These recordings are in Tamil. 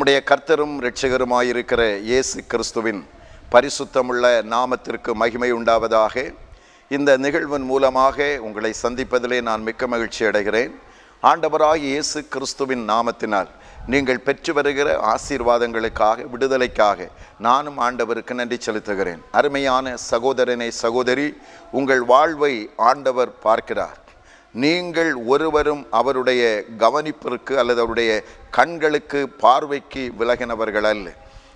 நம்முடைய கர்த்தரும் இரட்சகருமாயிருக்கிற இயேசு கிறிஸ்துவின் பரிசுத்தமுள்ள நாமத்திற்கு மகிமை உண்டாவதாக. இந்த நிகழ்வின் மூலமாக உங்களை சந்திப்பதிலே நான் மிக்க மகிழ்ச்சி அடைகிறேன். ஆண்டவராய் இயேசு கிறிஸ்துவின் நாமத்தினால் நீங்கள் பெற்று வருகிற ஆசீர்வாதங்களுக்காக விடுதலைக்காக நானும் ஆண்டவருக்கு நன்றி செலுத்துகிறேன். அருமையான சகோதரனை சகோதரி உங்கள் வாழ்வை ஆண்டவர் பார்க்கிறார். நீங்கள் ஒருவரும் அவருடைய கவனிப்பிற்கு அல்லது அவருடைய கண்களுக்கு பார்வைக்கு விலகினவர்கள் அல்ல.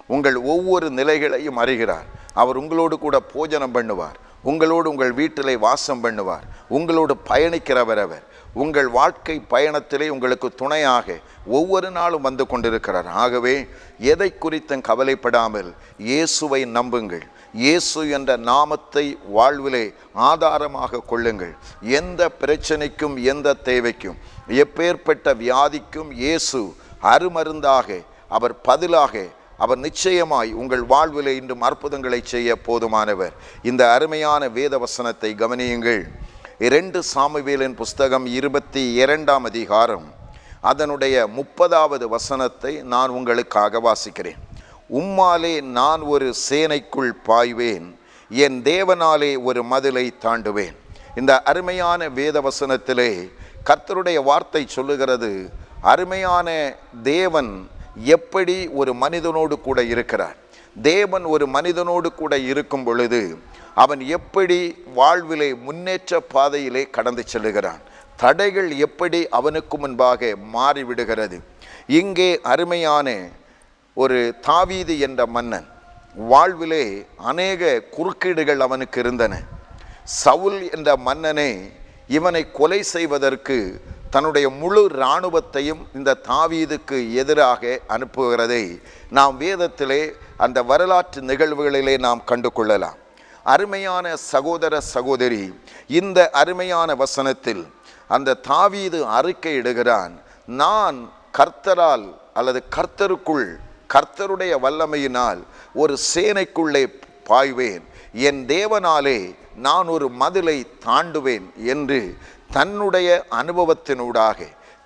உங்கள் ஒவ்வொரு நிலைகளையும் அறிகிறார். அவர் உங்களோடு கூட போஜனம் பண்ணுவார். உங்களோடு உங்கள் வீட்டிலே வாசம் பண்ணுவார். உங்களோடு பயணிக்கிறவர் அவர். உங்கள் வாழ்க்கை பயணத்திலே உங்களுக்கு துணையாக ஒவ்வொரு நாளும் வந்து கொண்டிருக்கிறார். ஆகவே எதை குறித்தும் கவலைப்படாமல் இயேசுவை நம்புங்கள். இயேசு என்ற நாமத்தை வாழ்விலே ஆதாரமாக கொள்ளுங்கள். எந்த பிரச்சனைக்கும் எந்த தேவைக்கும் எப்பேற்பட்ட வியாதிக்கும் இயேசு அருமருந்தாக அவர் பதிலாக அவர் நிச்சயமாய் உங்கள் வாழ்விலே இன்றும் அற்புதங்களை செய்ய போதுமானவர். இந்த அருமையான வேத வசனத்தை கவனியுங்கள். இரண்டு சாமுவேலின் புஸ்தகம் இருபத்தி இரண்டாம் அதிகாரம். அதனுடைய முப்பதாவது வசனத்தை நான் உங்களுக்காக வாசிக்கிறேன். உம்மாலே நான் ஒரு சேனைக்குள் பாய்வேன் என் தேவனாலே ஒரு மதிலை தாண்டுவேன். இந்த அருமையான வேத வசனத்திலே கர்த்தருடைய வார்த்தை சொல்லுகிறது அருமையான தேவன் எப்படி ஒரு மனிதனோடு கூட இருக்கிறார்? தேவன் ஒரு மனிதனோடு கூட இருக்கும் பொழுது அவன் எப்படி வாழ்விலே முன்னேற்ற பாதையிலே கடந்து செல்லுகிறான்? தடைகள் எப்படி அவனுக்கு முன்பாக மாறிவிடுகிறது? இங்கே அருமையான ஒரு தாவீது என்ற மன்னன் வாழ்விலே அநேக குறுக்கீடுகள் அவனுக்கு இருந்தன. சவுல் என்ற மன்னனே இவனை கொலை செய்வதற்கு தன்னுடைய முழு இராணுவத்தையும் இந்த தாவீதுக்கு எதிராக அனுப்புகிறதை நாம் வேதத்திலே அந்த வரலாற்று நிகழ்வுகளிலே நாம் கண்டு கொள்ளலாம் அருமையான சகோதர சகோதரி இந்த அருமையான வசனத்தில் அந்த தாவீது அறிக்கை இடுகிறான் நான் கர்த்தரால் அல்லது கர்த்தருக்குள் கர்த்தருடைய வல்லமையினால் ஒரு சேனைக்குள்ளே பாய்வேன். என் தேவனாலே நான் ஒரு மதிலை தாண்டுவேன் என்று தன்னுடைய அனுபவத்தினூடாக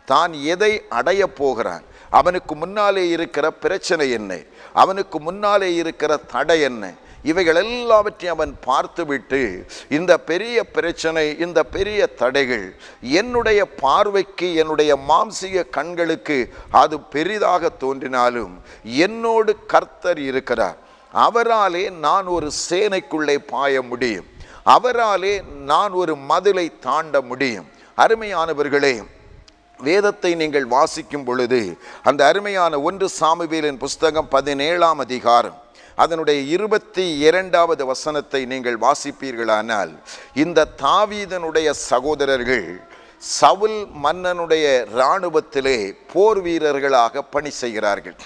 தான் எதை அடையப் போகிறான். அவனுக்கு முன்னாலே இருக்கிற பிரச்சனை என்ன? அவனுக்கு முன்னாலே இருக்கிற தடை என்ன? இவைகள் எல்லாவற்றையும் அவன் பார்த்துவிட்டு இந்த பெரிய பிரச்சனை இந்த பெரிய தடைகள் என்னுடைய பார்வைக்கு என்னுடைய மாம்சிக கண்களுக்கு அது பெரிதாக தோன்றினாலும் என்னோடு கர்த்தர் இருக்கிறார். அவராலே நான் ஒரு சேனைக்குள்ளே பாய முடியும். அவராலே நான் ஒரு மதிலை தாண்ட முடியும். அருமையானவர்களே வேதத்தை நீங்கள் வாசிக்கும் பொழுது அந்த அருமையான ஒன்று சாமுவேலின் புஸ்தகம் பதினேழாம் அதிகாரம் அதனுடைய இருபத்தி இரண்டாவது வசனத்தை நீங்கள் வாசிப்பீர்களானால் இந்த தாவீதனுடைய சகோதரர்கள் சவுல் மன்னனுடைய இராணுவத்திலே போர் வீரர்களாக பணி செய்கிறார்கள்.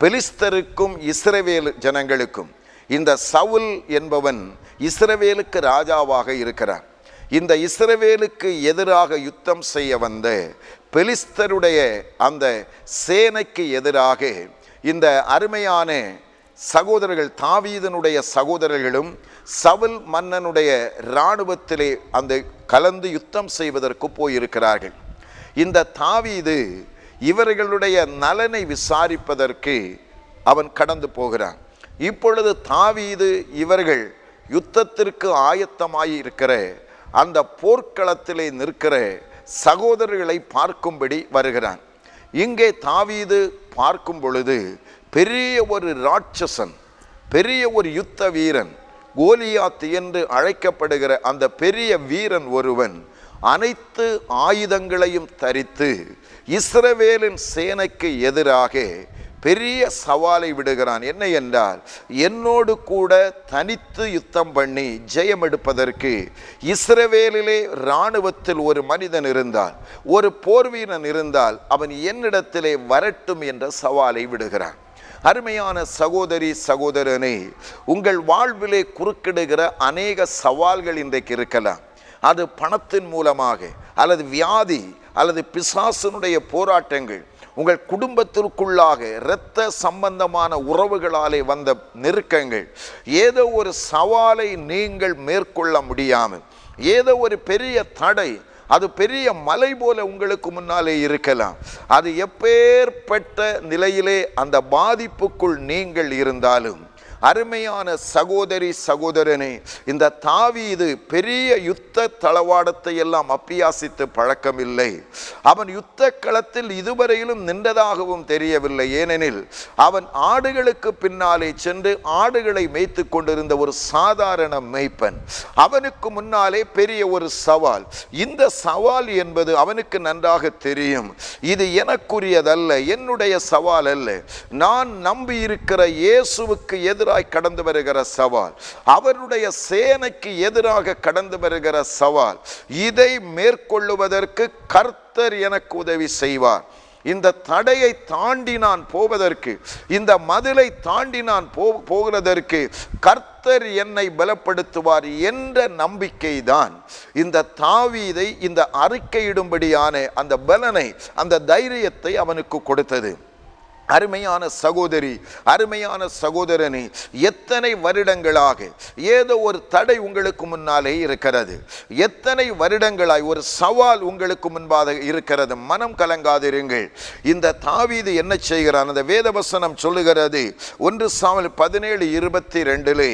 பெலிஸ்தருக்கும் இஸ்ரவேல் ஜனங்களுக்கும் இந்த சவுல் என்பவன் இஸ்ரவேலுக்கு ராஜாவாக இருக்கிறார் இந்த இஸ்ரவேலுக்கு எதிராக யுத்தம் செய்ய வந்த பெலிஸ்தருடைய அந்த சேனைக்கு எதிராக இந்த அருமையான சகோதரர்கள் தாவீதனுடைய சகோதரர்களும் சவுல் மன்னனுடைய இராணுவத்திலே அந்த கலந்து யுத்தம் செய்வதற்கு போயிருக்கிறார்கள். இந்த தாவீது இவர்களுடைய நலனை விசாரிப்பதற்கு அவன் கடந்து போகிறான். இப்பொழுது தாவீது இவர்கள் யுத்தத்திற்கு ஆயத்தமாய் இருக்கிற அந்த போர்க்களத்திலே நிற்கிற சகோதரர்களை பார்க்கும்படி வருகிறான். இங்கே தாவீது பார்க்கும் பொழுது பெரிய ஒரு ராட்சசன் பெரிய ஒரு யுத்த வீரன் கோலியாத் என்று அழைக்கப்படுகிற அந்த பெரிய வீரன் ஒருவன் அனைத்து ஆயுதங்களையும் தரித்து இஸ்ரவேலின் சேனைக்கு எதிராக பெரிய சவாலை விடுகிறான். என்ன என்றால் என்னோடு கூட தனித்து யுத்தம் பண்ணி ஜெயம் எடுப்பதற்கு இஸ்ரவேலிலே இராணுவத்தில் ஒரு மனிதன் இருந்தால் ஒரு போர்வீரன் இருந்தால் அவன் என்னிடத்திலே வரட்டும் என்ற சவாலை விடுகிறான். அருமையான சகோதரி சகோதரனே உங்கள் வாழ்விலே குறுக்கிடுகிற அநேக சவால்கள் இன்றைக்கு இருக்கலாம். அது பணத்தின் மூலமாக அல்லது வியாதி அல்லது பிசாசனுடைய போராட்டங்கள் உங்கள் குடும்பத்திற்குள்ளாக இரத்த சம்பந்தமான உறவுகளாலே வந்த நெருக்கங்கள் ஏதோ ஒரு சவாலை நீங்கள் மேற்கொள்ள முடியாமல் ஏதோ ஒரு பெரிய தடை அது பெரிய மலை போல உங்களுக்கு முன்னாலே இருக்கலாம். அது எப்பேற்பட்ட நிலையிலே அந்த பாதிப்புக்குள் நீங்கள் இருந்தாலும் அருமையான சகோதரி சகோதரனே இந்த தாவீது பெரிய யுத்த தளவாடத்தை எல்லாம் அப்பியாசித்து பழக்கமில்லை. அவன் யுத்த களத்தில் இதுவரையிலும் நின்றதாகவும் தெரியவில்லை. ஏனெனில் அவன் ஆடுகளுக்கு பின்னாலே சென்று ஆடுகளை மேய்த்து கொண்டிருந்த ஒரு சாதாரண மேய்ப்பன். அவனுக்கு முன்னாலே பெரிய ஒரு சவால். இந்த சவால் என்பது அவனுக்கு நன்றாக தெரியும். இது எனக்குரியதல்ல என்னுடைய சவால் அல்ல. நான் நம்பி இருக்கிற இயேசுவுக்கு எதிராக எதிராய் கடந்து வருகிற சவால் அவருடைய சேனைக்கு எதிராக கடந்து வருகிற சவால் இதை மேற்கொள்ளுவதற்கு கர்த்தர் எனக்கு உதவி செய்வார். இந்த தடையை தாண்டி நான் போவதற்கு இந்த மதிலை தாண்டி நான் போ போகிறதற்கு கர்த்தர் என்னை பலப்படுத்துவார் என்ற நம்பிக்கை தான் இந்த தாவீதை இந்த அறிக்கையிடும்படியான அந்த பலனை அந்த தைரியத்தை அவனுக்கு கொடுத்தது. அருமையான சகோதரி அருமையான சகோதரனே எத்தனை வருடங்களாக ஏதோ ஒரு தடை உங்களுக்கு முன்னாலே இருக்கிறது. எத்தனை வருடங்களாய் ஒரு சவால் உங்களுக்கு முன்பாக இருக்கிறது. மனம் கலங்காதிருங்கள். இந்த தாவீது என்ன செய்கிறான்? அந்த வேதவசனம் சொல்லுகிறது. ஒன்று சாமல் பதினேழு இருபத்தி ரெண்டிலே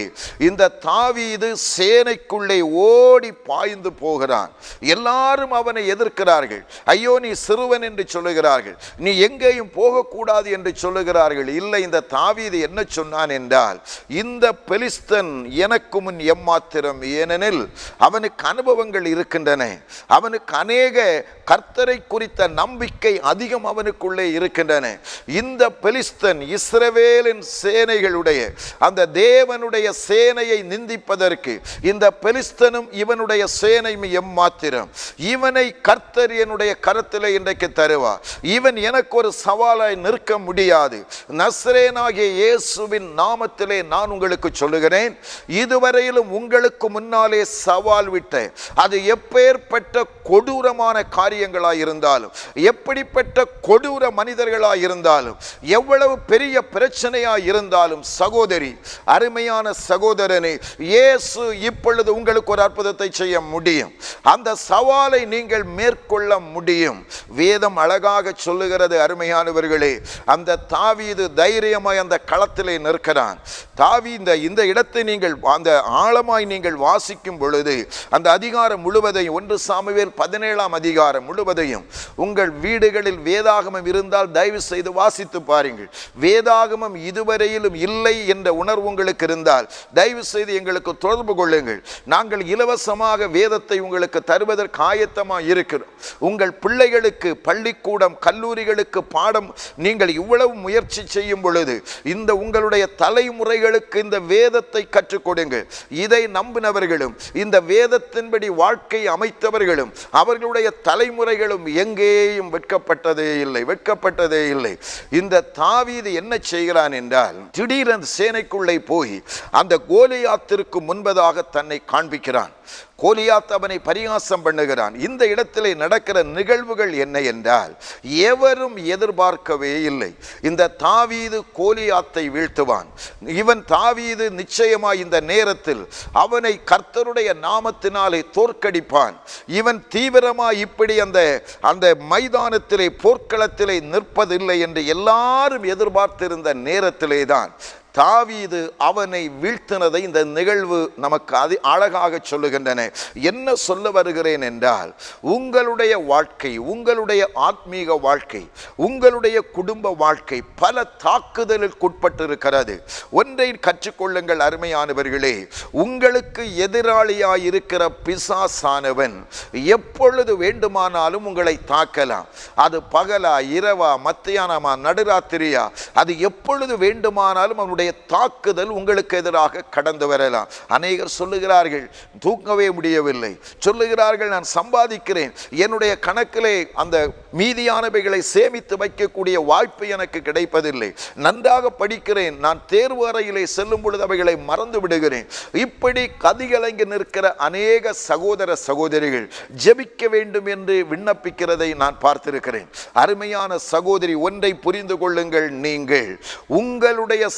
இந்த தாவீது சேனைக்குள்ளே ஓடி பாய்ந்து போகிறான். எல்லாரும் அவனை எதிர்க்கிறார்கள். ஐயோ நீ சிறுவன் என்று சொல்லுகிறார்கள். நீ எங்கேயும் போகக்கூடாது என்று சொல்லுகிறார்கள். இல்லை இந்த தாவீது என்ன சொன்னான் என்றால் இந்த பெலிஸ்தன் எனக்கு முன் எம்மாத்திரம். ஏனெனில் அவனுக்கு அனுபவங்கள் இருக்கின்றன. அவனுக்கு அநேக கர்த்தரை குறித்த நம்பிக்கை அதிகம் அவனுக்குள்ளே இருக்கின்றன. இந்த பெலிஸ்தன் இஸ்ரவேலின் சேனைகளுடைய அந்த தேவனுடைய சேனையை நிந்திப்பதற்கு இந்த பெலிஸ்தனும் இவனுடைய சேனையும் எம்மாத்திரம். இவனை கர்த்தர் என்னுடைய கருத்தில் இன்றைக்கு தருவார். இவன் எனக்கு ஒரு சவாலாய் நிற்க முடியும். முடியாது. நஸ்ரேனாகிய இயேசுவின் நாமத்திலே நான் உங்களுக்கு சொல்லுகிறேன் இதுவரையிலும் உங்களுக்கு முன்னாலே சவால் விட்ட அது எப்பேற்பட்ட கொடூரமான காரியங்களாக இருந்தாலும் எப்படிப்பட்ட கொடூர மனிதர்களாக இருந்தாலும் எவ்வளவு பெரிய பிரச்சனையாக இருந்தாலும் சகோதரி அருமையான சகோதரனே இயேசு இப்பொழுது உங்களுக்கு ஒரு அற்புதத்தை செய்ய முடியும். அந்த சவாலை நீங்கள் மேற்கொள்ள முடியும். வேதம் அழகாக சொல்லுகிறது அருமையானவர்களே அந்த தாவீது தைரியமாய் அந்த களத்திலே நிற்கிறான். தாவி இந்த இந்த இடத்தை நீங்கள் அந்த ஆழமாய் நீங்கள் வாசிக்கும் பொழுது அந்த அதிகாரம் முழுவதையும் ஒன்று சாமுவேல் பதினேழாம் அதிகாரம் முழுவதையும் உங்கள் வீடுகளில் வேதாகமம் இருந்தால் தயவு செய்து வாசித்து பாருங்கள். வேதாகமம் இதுவரையிலும் இல்லை என்ற உணர்வு உங்களுக்கு இருந்தால் தயவு செய்து எங்களுக்கு தொடர்பு கொள்ளுங்கள். நாங்கள் இலவசமாக வேதத்தை உங்களுக்கு தருவதற்கு ஆயத்தமாக இருக்கிறோம். உங்கள் பிள்ளைகளுக்கு பள்ளிக்கூடம் கல்லூரிகளுக்கு பாடம் நீங்கள் இவ்வளவு முயற்சி செய்யும் பொழுது இந்த உங்களுடைய தலைமுறைகளுக்கு இந்த வேதத்தை கற்றுக் கொடுங்க இதை நம்பினவர்களும் இந்த வேதத்தின்படி வாழ்க்கை அமைத்தவர்களும் அவர்களுடைய தலைமுறைகளும் எங்கேயும் வெட்கப்பட்டதே இல்லை வெட்கப்பட்டதே இல்லை. இந்த தாவீது என்ன செய்கிறான் என்றால் திடீரென சேனைக்குள்ளே போய் அந்த கோலியாத்திற்கு முன்பதாக தன்னை காண்பிக்கிறான். கோலியாத் அவனை பரிகாசம் பண்ணுகிறான். இந்த இடத்திலே நடக்கிற நிகழ்வுகள் என்ன என்றால் எவரும் எதிர்பார்க்கவே இல்லை. இந்த தாவீது கோலியாத்தை வீழ்த்துவான். இவன் தாவீது நிச்சயமாய் இந்த நேரத்தில் அவனை கர்த்தருடைய நாமத்தினாலே தோற்கடிப்பான். இவன் தீவிரமாய் இப்படி அந்த அந்த மைதானத்திலே போர்க்களத்திலே நிற்பதில்லை என்று எல்லாரும் எதிர்பார்த்திருந்த நேரத்திலே தான் தாவீது அவனை வீழ்த்தினதை இந்த நிகழ்வு நமக்கு அதி அழகாக சொல்லுகின்றன. என்ன சொல்ல வருகிறேன் என்றால் உங்களுடைய வாழ்க்கை உங்களுடைய ஆத்மீக வாழ்க்கை உங்களுடைய குடும்ப வாழ்க்கை பல தாக்குதலுக்குட்பட்டிருக்கிறது ஒன்றை கற்றுக்கொள்ளுங்கள் அருமையானவர்களே. உங்களுக்கு எதிராளியாய் இருக்கிற பிசாசானவன் எப்பொழுது வேண்டுமானாலும் உங்களை தாக்கலாம். அது பகலா இரவா மத்தியானமா நடுராத்திரியா அது எப்பொழுது வேண்டுமானாலும் அவனுடைய அதனுடைய தாக்குதல் உங்களுக்கு எதிராக கடந்து வரலாம். அநேகர் சொல்லுகிறார்கள் தூங்கவே முடியவில்லை. சொல்லுகிறார்கள் நான் சம்பாதிக்கிறேன். என்னுடைய கணக்கிலே அந்த மீதியானவைகளை சேமித்து வைக்கக்கூடிய வாய்ப்பு எனக்கு கிடைப்பதில்லை. நன்றாக படிக்கிறேன். நான் தேர்வு அறையிலே செல்லும் பொழுது அவைகளை மறந்து விடுகிறேன். இப்படி கதிகலங்கி நிற்கிற அநேக சகோதர சகோதரிகள் ஜெபிக்க வேண்டும் என்று விண்ணப்பிக்கிறதை நான் பார்த்திருக்கிறேன். அருமையான சகோதரி ஒன்றை புரிந்து கொள்ளுங்கள் நீங்கள். உங்களுடைய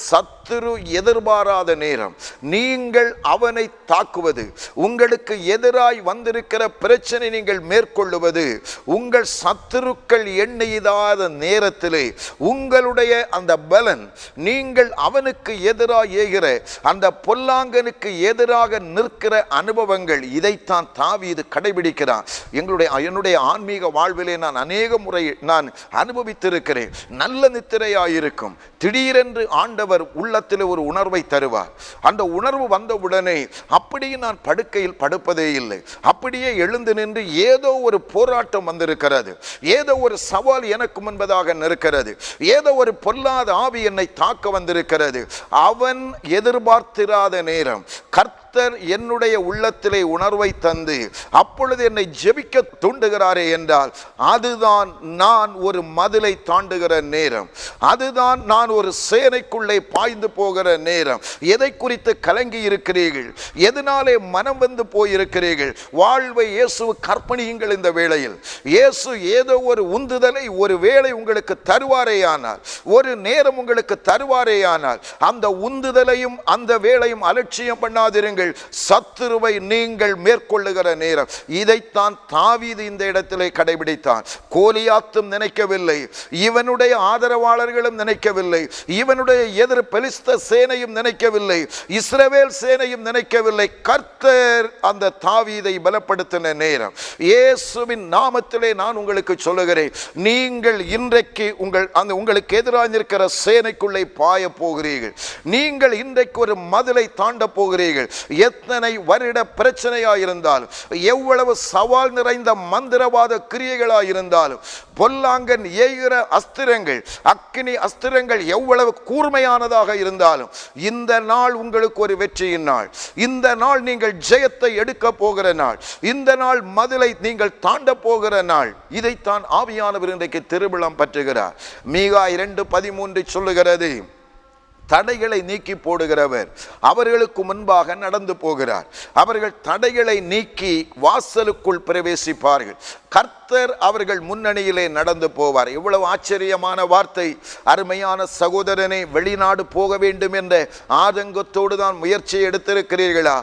சத்துரு எதிர்பாராத நேரம். நீங்கள் அவனை தாக்குவது உங்களுக்கு எதிராய் வந்திருக்கிற பிரச்சனை நீங்கள் மேற்கொள்ளுவது உங்கள் சத்துருக்கள் எண்ணெய்தாத நேரத்திலே உங்களுடைய அந்த பலன் நீங்கள் அவனுக்கு எதிராக ஏகிற அந்த பொல்லாங்கனுக்கு எதிராக நிற்கிற அனுபவங்கள் இதைத்தான் தாவீது கடைபிடிக்கிறான். எங்களுடைய என்னுடைய ஆன்மீக வாழ்விலே நான் அநேக முறை நான் அனுபவித்திருக்கிறேன். நல்ல நித்திரையாயிருக்கும். திடீரென்று ஆண்டவர் உள்ள உள்ளத்தில் ஒரு உணர்வை தருவார். அந்த உணர்வு வந்தவுடனே அப்படியே நான் படுக்கையில் படுப்பதே இல்லை. அப்படியே எழுந்து நின்று ஏதோ ஒரு போராட்டம் வந்திருக்கிறது. ஏதோ ஒரு சவால் எனக்கு முன்பதாக நிற்கிறது. ஏதோ ஒரு பொல்லாத ஆவி என்னை தாக்க வந்திருக்கிறது. அவன் எதிர்பார்த்திராத நேரம் கர்த்தர் என்னுடைய உள்ளத்திலே உணர்வை தந்து அப்பொழுது என்னை ஜெபிக்க தூண்டுகிறாரே என்றால் அதுதான் நான் ஒரு மதிலை தாண்டுகிற நேரம். அதுதான் நான் ஒரு சேனைக்குள்ளே பாய்ந்து போகிற நேரம். எதை குறித்து கலங்கி இருக்கிறீர்கள்? எதனாலே மனம் வந்து போயிருக்கிறீர்கள்? வாழ்வை இயேசு கற்பனியுங்கள் இந்த வேளையில். இயேசு ஏதோ ஒரு உந்துதலை ஒரு வேளை உங்களுக்கு தருவாரேயானால் ஒரு நேரம் உங்களுக்கு தருவாரேயானால் அந்த உந்துதலையும் அந்த வேளையும் அலட்சியம் பண்ணாதிருங்கள். சத்துருவை நீங்கள் மேற்கொள்ளுகிற நேரம். இதைத்தான் தாவீது இந்த இடத்திலே கடைபிடித்தான். கோலியாத்தும் நினைக்கவில்லை. இவனுடைய ஆதரவாளர்களும் நினைக்கவில்லை. இவனுடைய எதிர் பெலிஸ்த சேனையும் நினைக்கவில்லை. இஸ்ரவேல் சேனையும் நினைக்கவில்லை. கர்த்தர் அந்த தாவீதை பலப்படுத்தின நேரம். இயேசுவின் நாமத்திலே நான் உங்களுக்கு சொல்லுகிறேன். நீங்கள் இன்றைக்கு உங்கள் அந்த உங்களுக்கு எதிராக இருக்கிற சேனைக்குள்ளே பாய போகிறீர்கள். நீங்கள் இன்றைக்கு ஒரு மதிலை தாண்ட போகிறீர்கள். எத்தனை வருட பிரச்சனையாயிருந்தாலும் எவ்வளவு சவால் நிறைந்த மந்திரவாத கிரியைகளாயிருந்தாலும் பொல்லாங்கன் ஏகிற அஸ்திரங்கள் அக்கினி அஸ்திரங்கள் எவ்வளவு கூர்மையானதாக இருந்தாலும் இந்த நாள் உங்களுக்கு ஒரு வெற்றியின் நாள். இந்த நாள் நீங்கள் ஜெயத்தை எடுக்க போகிற நாள். இந்த நாள் மதிலை நீங்கள் தாண்ட போகிற நாள். இதைத்தான் ஆவியானவர் இன்றைக்கு திருவிழம் பற்றுகிறார். மீகா இரண்டு பதிமூன்று சொல்லுகிறது தடைகளை நீக்கி போடுகிறவர். அவர்களுக்கு முன்பாக நடந்து போகிறார். அவர்கள் தடைகளை நீக்கி வாசலுக்குள் பிரவேசிப்பார்கள். கர்த்தர் அவர்கள் முன்னணியிலே நடந்து போவார். இவ்வளவு ஆச்சரியமான வார்த்தை. அருமையான சகோதரனை வெளிநாடு போக வேண்டும் என்ற ஆதங்கத்தோடு தான் முயற்சி எடுத்திருக்கிறீர்களா?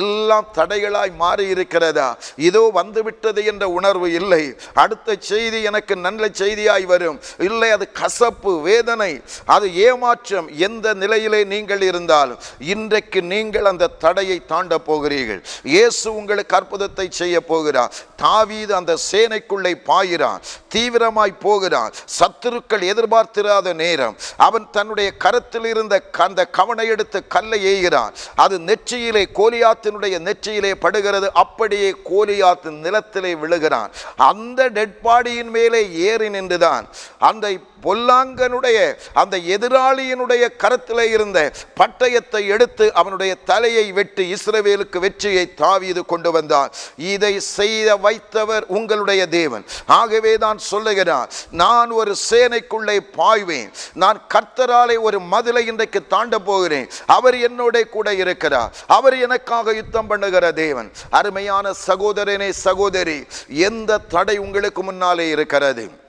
எல்லாம் தடைகளாய் மாறி இருக்கிறதா இதோ வந்துவிட்டது என்ற உணர்வு இல்லை. அடுத்த செய்தி எனக்கு நல்ல செய்தியாய் வரும். இல்லை அது கசப்பு வேதனை அது ஏமாற்றம் எந்த நிலையிலே நீங்கள் இருந்தாலும் இன்றைக்கு நீங்கள் அந்த தடையை தாண்ட போகிறீர்கள். இயேசு உங்களுக்கு அற்புதத்தை செய்ய போகிறார். தாவீது அந்த சேனைக்குள்ளே பாயிறான் தீவிரமாய் போகிறான். சத்துருக்கள் எதிர்பார்த்திராத நேரம். அவன் தன்னுடைய கரத்தில் இருந்த அந்த கவனை எடுத்து கல்லை எய்கிறான் அது நெற்றியிலே கோலியாத்தினுடைய நெற்றியிலே படுகிறது. அப்படியே கோலியாத்து நிலத்திலே விழுகிறான். அந்த டெட் பாடியின் மேலே ஏறி நின்றுதான். அந்த பொல்லாங்கனுடைய அந்த எதிராளியினுடைய கரத்தில் இருந்த பட்டயத்தை எடுத்து அவனுடைய தலையை வெட்டி இஸ்ரவேலுக்கு வெற்றியை தாவியது கொண்டு வந்தான். இதை செய்த வைத்தவர் உங்களுடைய தேவன். ஆகவே தான் சொல்லுகிறார் நான் ஒரு சேனைக்குள்ளே பாய்வேன். நான் கர்த்தராலே ஒரு மதிலை இன்றைக்கு தாண்ட போகிறேன். அவர் என்னோட கூட இருக்கிறார். அவர் எனக்காக யுத்தம் பண்ணுகிற தேவன். அருமையான சகோதரனே சகோதரி எந்த தடை உங்களுக்கு முன்னாலே இருக்கிறது?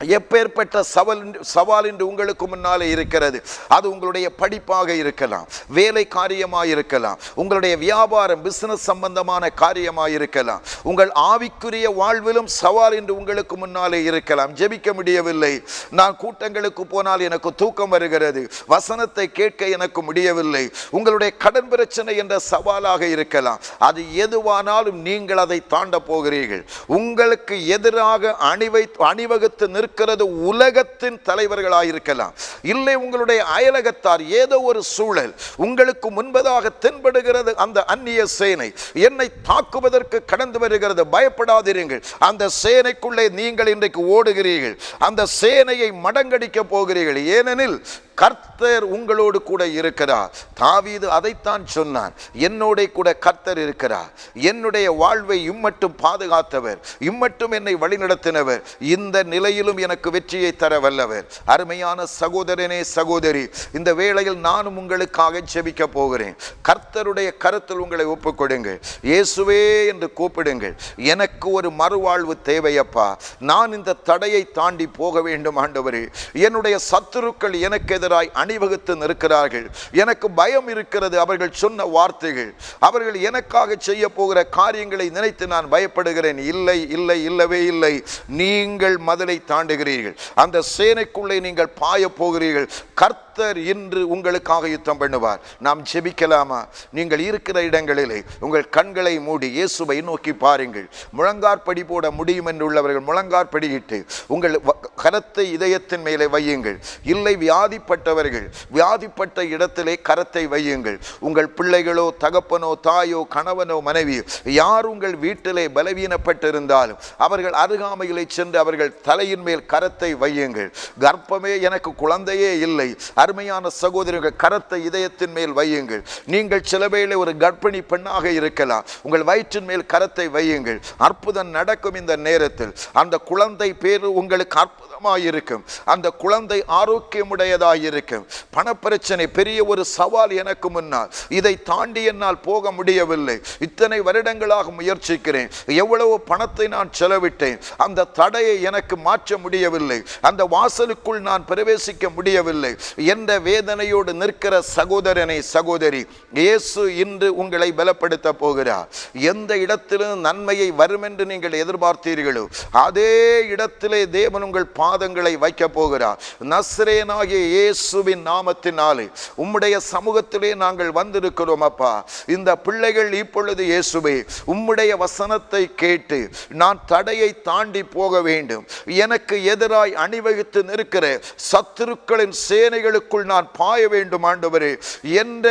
எப்பேற்பட்ட சவால் சவால் என்று உங்களுக்கு முன்னாலே இருக்கிறது. அது உங்களுடைய படிப்பாக இருக்கலாம் வேலை காரியமாக இருக்கலாம் உங்களுடைய வியாபாரம் பிசினஸ் சம்பந்தமான காரியமாக இருக்கலாம். உங்கள் ஆவிக்குரிய வாழ்விலும் சவால் என்று உங்களுக்கு முன்னாலே இருக்கலாம். ஜெபிக்க முடியவில்லை. நான் கூட்டங்களுக்கு போனால் எனக்கு தூக்கம் வருகிறது. வசனத்தை கேட்க எனக்கு முடியவில்லை. உங்களுடைய கடன் பிரச்சனை என்ற சவாலாக இருக்கலாம். அது எதுவானாலும் நீங்கள் அதை தாண்ட போகிறீர்கள். உங்களுக்கு எதிராக அணிவை அணிவகுத்து இருக்கிறது உலகத்தின் தலைவர்களாயிருக்கலாம். இல்லை உங்களுடைய அயலகத்தார் ஏதோ ஒரு சூழல் உங்களுக்கு முன்பதாக தென்படுகிறது அந்த அந்நிய சேனை. என்னை தாக்குவதற்கு கடந்து வருகிறது. பயப்படாதிருங்கள். அந்த சேனைக்குள்ளே நீங்கள் இன்றைக்கு ஓடுகிறீர்கள். அந்த சேனையை மடங்கடிக்க போகிறீர்கள். ஏனெனில் கர்த்தர் உங்களோடு கூட இருக்கிறார். தாவீது அதைத்தான் சொன்னான் என்னோட கூட கர்த்தர் இருக்கிறார். என்னுடைய வாழ்வை இம்மட்டும் பாதுகாத்தவர். இம்மட்டும் என்னை வழிநடத்தினவர். இந்த நிலையிலும் எனக்கு வெற்றியை தர வல்லவர். அருமையான சகோதரனே சகோதரி இந்த வேளையில் நானும் உங்களுக்காக செபிக்க போகிறேன். கர்த்தருடைய கருத்தில் உங்களை ஒப்புக்கொடுங்கள். இயேசுவே என்று கூப்பிடுங்கள். எனக்கு ஒரு மறுவாழ்வு தேவையப்பா. நான் இந்த தடையை தாண்டி போக வேண்டும் ஆண்டவரே. என்னுடைய சத்துருக்கள் எனக்கு எதிராய் அணிவகுத்து நிற்கிறார்கள். எனக்கு பயம் இருக்கிறது அவர்கள் சொன்ன வார்த்தைகள். அவர்கள் எனக்காக செய்ய போகிற காரியங்களை நினைத்து நான் பயப்படுகிறேன். இல்லை இல்லை இல்லவே இல்லை. நீங்கள் மதிலை தாண்டுகிறீர்கள். அந்த சேனைக்குள்ளே நீங்கள் பாய போகிறீர்கள். கர்த்தர் இன்று உங்களுக்காக யுத்தம் பண்ணுவார். நாம் ஜெபிக்கலாமா? நீங்கள் இருக்கிற இடங்களிலே உங்கள் கண்களை மூடி இயேசுவை நோக்கி பாருங்கள். முழங்காற்படி போட முடியும் என்று உள்ளவர்கள் முழங்காற்படியிட்டு உங்கள் கரத்தை இதயத்தின் மேலே வையுங்கள். இல்லை வியாதிப்பட்டவர்கள் வியாதிப்பட்ட இடத்திலே கரத்தை வையுங்கள். உங்கள் பிள்ளைகளோ தகப்பனோ தாயோ கணவனோ மனைவி யார் உங்கள் வீட்டிலே பலவீனப்பட்டிருந்தாலும் அவர்கள் அருகாமையிலே சென்று அவர்கள் தலையின் மேல் கரத்தை வையுங்கள். கர்ப்பமே எனக்கு குழந்தையே இல்லை. அருமையான சகோதரிகள் கரத்தை இதயத்தின் மேல் வையுங்கள். நீங்கள் சில வேளை ஒரு கர்ப்பிணி பெண்ணாக இருக்கலாம். உங்கள் வயிற்றின் மேல் கரத்தை வையுங்கள். அற்புதம் நடக்கும் இந்த நேரத்தில். அந்த குழந்தை பேர் உங்களுக்கு அற்புதமாக இருக்கும் அந்த குழந்தை ஆரோக்கியமுடையதாக இருக்கும் பணப்பிரச்சனை பெரிய ஒரு சவால் எனக்கு முன்னால். இதை தாண்டி என்னால் போக முடியவில்லை. இத்தனை வருடங்களாக முயற்சிக்கிறேன். எவ்வளவு பணத்தை நான் செலவிட்டேன். அந்த தடையை எனக்கு மாற்ற முடியவில்லை. அந்த வாசலுக்குள் நான் பிரவேசிக்க முடியவில்லை. என்ற வேதனையோடு நிற்கிற சகோதரனை சகோதரி இயேசு இன்று உங்களை பலப்படுத்த போகிறார். எந்த இடத்திலும் நன்மையை வரும் என்று நீங்கள் எதிர்பார்த்தீர்களோ அதே இடத்திலே தேவன் உங்கள் பாதங்களை வைக்க போகிறார். நஸ்ரேனாகிய இயேசுவின் நாமத்தினாலே உம்முடைய சமூகத்திலே நாங்கள் வந்திருக்கிறோம் அப்பா. இந்த பிள்ளைகள் இப்பொழுது இயேசுவே உம்முடைய வசனத்தை கேட்டு நான் தடையை தாண்டி போக வேண்டும். எனக்கு எதிராய் அணிவகுத்து நிற்கிற சத்துருக்களின் சேனைகளுக்குள் நான் பாய வேண்டும் ஆண்டவரே. என்ற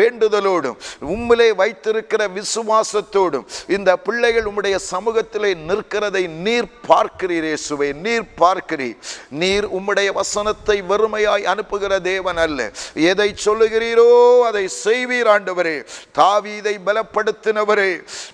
வேண்டுதலோடும் உம்மிலே வைத்திருக்கிற விசுவாசத்தோடும் இந்த பிள்ளைகள் உம்முடைய சமூகத்திலே நிற்கிறதை நீர் பார்க்கிறீர் இயேசுவே. நீர் பார்க்கிறீர். நீர் உம்முடைய வசனத்தை வெறுமையாய் அனுப்புகிற தேவன் அல்ல. எதை சொல்லுகிறீரோ அதை செய்வீர் ஆண்டவரே. தாவீதை பலப்படுத்தினவரே.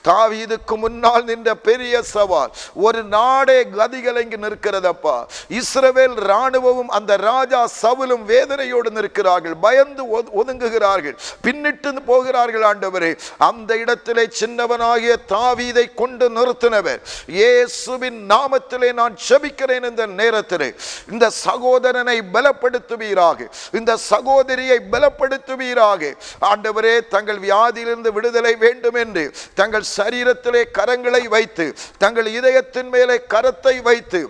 தாவீதுக்கு முன்னால் நின்ற பெரிய சவால் ஒரு நாடே கதிகலங்கி நிற்கிறதப்பா. இஸ்ரவேல் ராணுவமும் அந்த ராஜா சவுலும் வேதனையோடு நிற்கிறார்கள் பயந்து ஒதுங்குகிறார்கள் பின்னிட்டு போகிறார்கள் ஆண்டவரே. அந்த இடத்திலே சின்னவனாகிய தாவீதை கொண்டு நிறுத்தினவர். இயேசுவின் நாமத்திலே நான் செபிக்கிறேன் இந்த நேரத்திலே இந்த சகோதரனை பலப்படுத்துவீராக இந்த சகோதரியை பலப்படுத்துவீராக. ஆண்டவரே தங்கள் வியாதியிலிருந்து விடுதலை வேண்டும் என்று தங்கள் சரீரத்திலே கரங்களை வைத்து தங்கள் இதயத்தின் மேலே கரத்தை வைத்து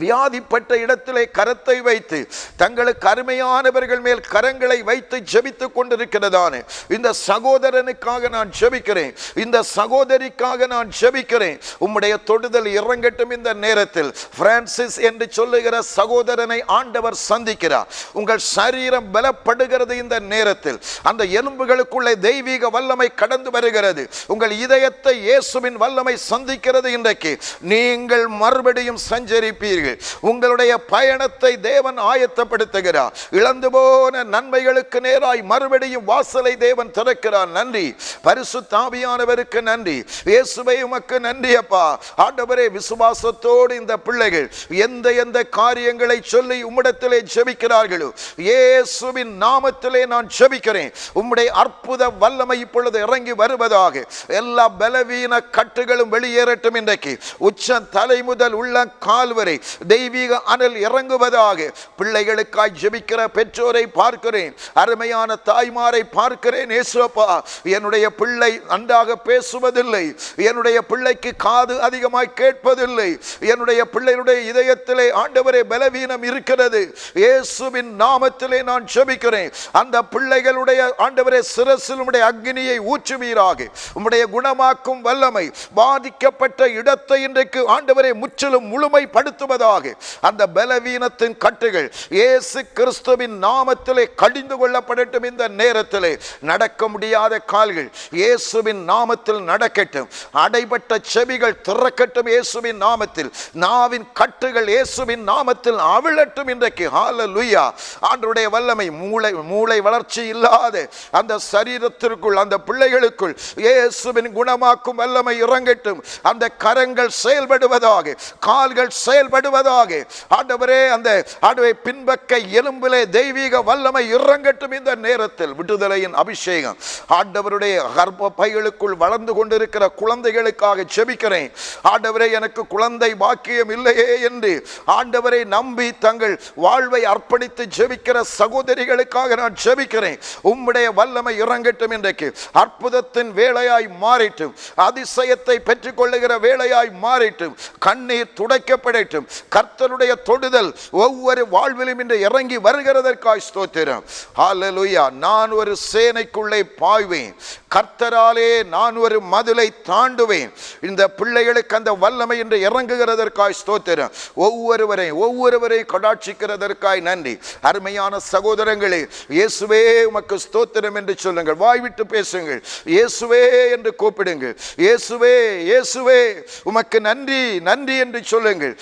வியாதிப்பட்ட இடத்திலே கரத்தை வைத்து தங்களுக்கு அருமையானவர்கள் மேல் கரங்களை வைத்து ஜெபித்துக் கொண்டிருக்கிறதானே. இந்த சகோதரனுக்காக நான் ஜெபிக்கிறேன். இந்த சகோதரிக்காக நான் ஜெபிக்கிறேன். உம்முடைய தொடுதல் இறங்கட்டும் இந்த நேரத்தில். பிரான்சிஸ் என்று சொல்லுகிற சகோதரனை ஆண்டவர் சந்திக்கிறார். உங்கள் சரீரம் பலப்படுகிறது இந்த நேரத்தில். அந்த எலும்புகளுக்குள்ளே தெய்வீக வல்லமை கடந்து வருகிறது. உங்கள் இதயத்தை இயேசுவின் வல்லமை சந்திக்கிறது இன்றைக்கு. நீங்கள் மறுபடியும் சஞ்சரிப்பீர்கள். உங்களுடைய பயணத்தை தேவன் ஆயத்தப்படுத்துகிறார். இழந்து போன நன்மைகளுக்கு நேராய் மறுபடியும் வாசலை தேவன் திறக்கிறார். நன்றி. பரிசு தாவியானவருக்கு நன்றி. இயேசுவை உமக்கு நன்றி அப்பா. ஆண்டவரே விசுவாசத்தோடு இந்த பிள்ளைகள் எந்த எந்த காரியங்களை சொல்லி உம்மிடத்திலே ஜெபிக்கிறார்களோ இயேசுவின் நாமத்திலே நான் ஜெபிக்கிறேன். உம்முடைய அற்புத வல்லமை இப்பொழுது இறங்கி வருவதாக. எல்லா பலவீன கட்டுகளும் வெளியேறட்டும் இன்றைக்கு. உச்ச தலை முதல் உள்ள கால் வரை தெய்வீக அனல் இறங்குவதாக பிள்ளைகளுக்காய் ஜெபிக்கிற பெற்றோரை பார்க்கிறேன். அருமையான தாய்மாரை பார்க்கிறேன் ஏசுவப்பா என்னுடைய பிள்ளை நன்றாக பேசுவதில்லை. என்னுடைய பிள்ளைக்கு காது அதிகமாய் கேட்பதில்லை. என்னுடைய பிள்ளையுடைய இதயத்திலே ஆண்டவரே பலவீனம் இருக்கிறது. இயேசுவின் நாமத்திலே நான் ஜெபிக்கிறேன். அந்த பிள்ளைகளுடைய ஆண்டவரே சிரசில் உடைய அக்னியை ஊற்றுவீராக. உம்முடைய குணமாக்கும் வல்லமை பாதிக்கப்பட்ட இடத்தை இன்றைக்கு ஆண்டவரை முற்றிலும் முழுமைப்படுத்துவதாக முழுவதாக அந்த பலவீனத்தின் கட்டுகள் இயேசு கிறிஸ்துவின் நாமத்திலே கடிந்து கொள்ளப்படட்டும் இந்த நேரத்திலே. நடக்க முடியாத கால்கள் இயேசுவின் நாமத்தில் நடக்கட்டும். அடைபட்ட செவிகள் திறக்கட்டும் இயேசுவின் நாமத்தில். நாவின் கட்டுகள் இயேசுவின் நாமத்தில் அவிழட்டும் இன்றைக்கு. ஹalleluya ஆண்டருடைய வல்லமை மூளை மூளை வளர்ச்சி இல்லாத அந்த சரீரத்திற்குள் அந்த பிள்ளைகளுக்குள் இயேசுவின் குணமாக்கும் வல்லமை இறங்கட்டும். அந்த கரங்கள் செயல்படுவதாக கால்கள் செயல்படுவதாக ஆண்டவரே அந்த ஆண்டவை பின்பக்க எலும்பிலே தெய்வீக வல்லமை இறங்கட்டும் இந்த நேரத்தில். விடுதலையின் அபிஷேகம். ஆண்டவருடைய கர்ப்ப பைகளுக்குள் வளர்ந்து கொண்டிருக்கிற குழந்தைகளுக்காக செபிக்கிறேன் ஆண்டவரே எனக்கு குழந்தை பாக்கியம் இல்லையே என்று ஆண்டவரை நம்பி தங்கள் வாழ்வை அர்ப்பணித்து ஜெபிக்கிற சகோதரிகளுக்காக நான் ஜெபிக்கிறேன். உம்முடைய வல்லமை இறங்கட்டும் இன்றைக்கு. அற்புதத்தின் வேலையாய் மாறிட்டும். அதிசயத்தை பெற்றுக்கொள்ளுகிற வேலையாய் மாறிட்டும். கண்ணீர் துடைக்கப்படட்டும். கர்த்தருடைய தொடுதல் ஒவ்வொரு வாழ்விலும் இன்று இறங்கி வருகிறதற்காய் ஸ்தோத்திரம். ஹாலலுயா நான் ஒரு சேனைக்குள்ளே பாய்வேன். கர்த்தராலே நான் ஒரு மதுளை தாண்டுவேன். இந்த பிள்ளைகளுக்கு அந்த வல்லமை என்று இறங்குகிறதற்காய் ஸ்தோத்திரம். ஒவ்வொருவரை ஒவ்வொருவரை கடாட்சிக்கிறதற்காய் நன்றி. அருமையான சகோதரங்களே இயேசுவே உமக்கு ஸ்தோத்திரம் என்று சொல்லுங்கள். வாய்விட்டு பேசுங்கள். இயேசுவே என்று கூப்பிடுங்கள். இயேசுவே இயேசுவே உமக்கு நன்றி நன்றி என்று சொல்லுங்கள்.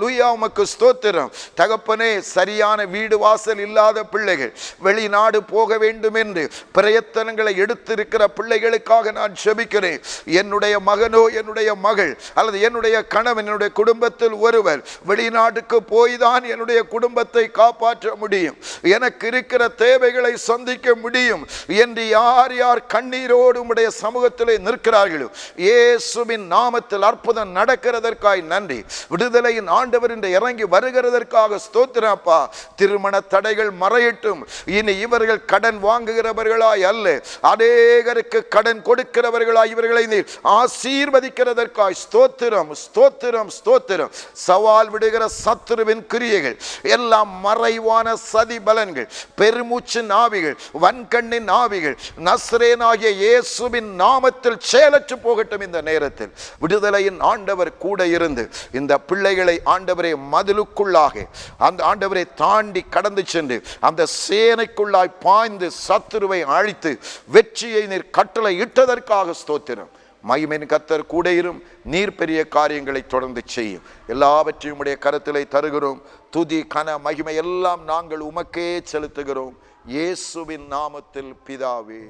லூயா உமக்கு ஸ்தோத்திரம். தகப்பனே சரியான வீடு வாசல் இல்லாத பிள்ளைகள் வெளிநாடு போக வேண்டும் என்று பிரயத்தனங்களை எடுத்திருக்கிற பிள்ளைகளுக்காக நான் செபிக்கிறேன். என்னுடைய மகனோ என்னுடைய மகள் அல்லது என்னுடைய கணவன் என்னுடைய குடும்பத்தில் ஒருவர் வெளிநாட்டுக்கு போய் தான் என்னுடைய குடும்பத்தை காப்பாற்ற முடியும். எனக்கு இருக்கிற தேவைகளை சந்திக்க முடியும் என்று யார் யார் கண்ணீரோடு உடைய சமூகத்திலே நிற்கிறார்களோ இயேசுவின் நாமத்தில் அற்புதம் நடக்கிறதற்காய் நன்றி. விடுதலையின் ஆண்டவர் என்று இறங்கி வருகிறதற்காக ஸ்தோத்திரப்பா திருமண தடைகள் மறையட்டும். இனி இவர்கள் கடன் வாங்குகிறவர்களாய் அல்ல. அநேகருக்கு கடன் கொடுக்கிறவர்களாய் இவர்களை நீர் ஆசீர்வதிக்கிறதற்காய் ஸ்தோத்திரம் ஸ்தோத்திரம் ஸ்தோத்திரம். சவால் விடுகிற சத்துருவின் கிரியைகள் எல்லாம் மறைவான சதி பலன்கள் பெருமூச்சு நாவிகள் வன்கண்ணின் நாவிகள் நஸ்ரேனாகிய இயேசுவின் நாமத்தில் செயலற்று போகட்டும் இந்த நேரத்தில். விடுதலையின் ஆண்டவர் கூட இருந்து இந்த பிள்ளைகளை ஆண்டவரை மதிலுக்குள்ளாக. அந்த ஆண்டவரை தாண்டி கடந்து சென்று அந்த சேனைக்குள்ளாய் பாய்ந்து சத்துருவை அழித்து வெற்றியை நீர் கட்டளை இட்டதற்காக ஸ்தோத்திரம். மகிமையின் கத்தர் கூடையிலும் நீர் பெரிய காரியங்களை தொடர்ந்து செய்யும். எல்லாவற்றையும் உடைய கருத்திலே தருகிறோம். துதி கன மகிமை எல்லாம் நாங்கள் உமக்கே செலுத்துகிறோம். இயேசுவின் நாமத்தில் பிதாவே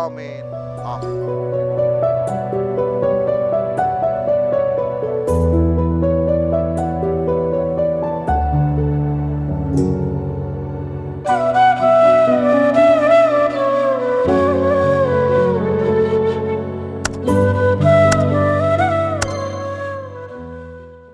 ஆமேன் ஆமேன்.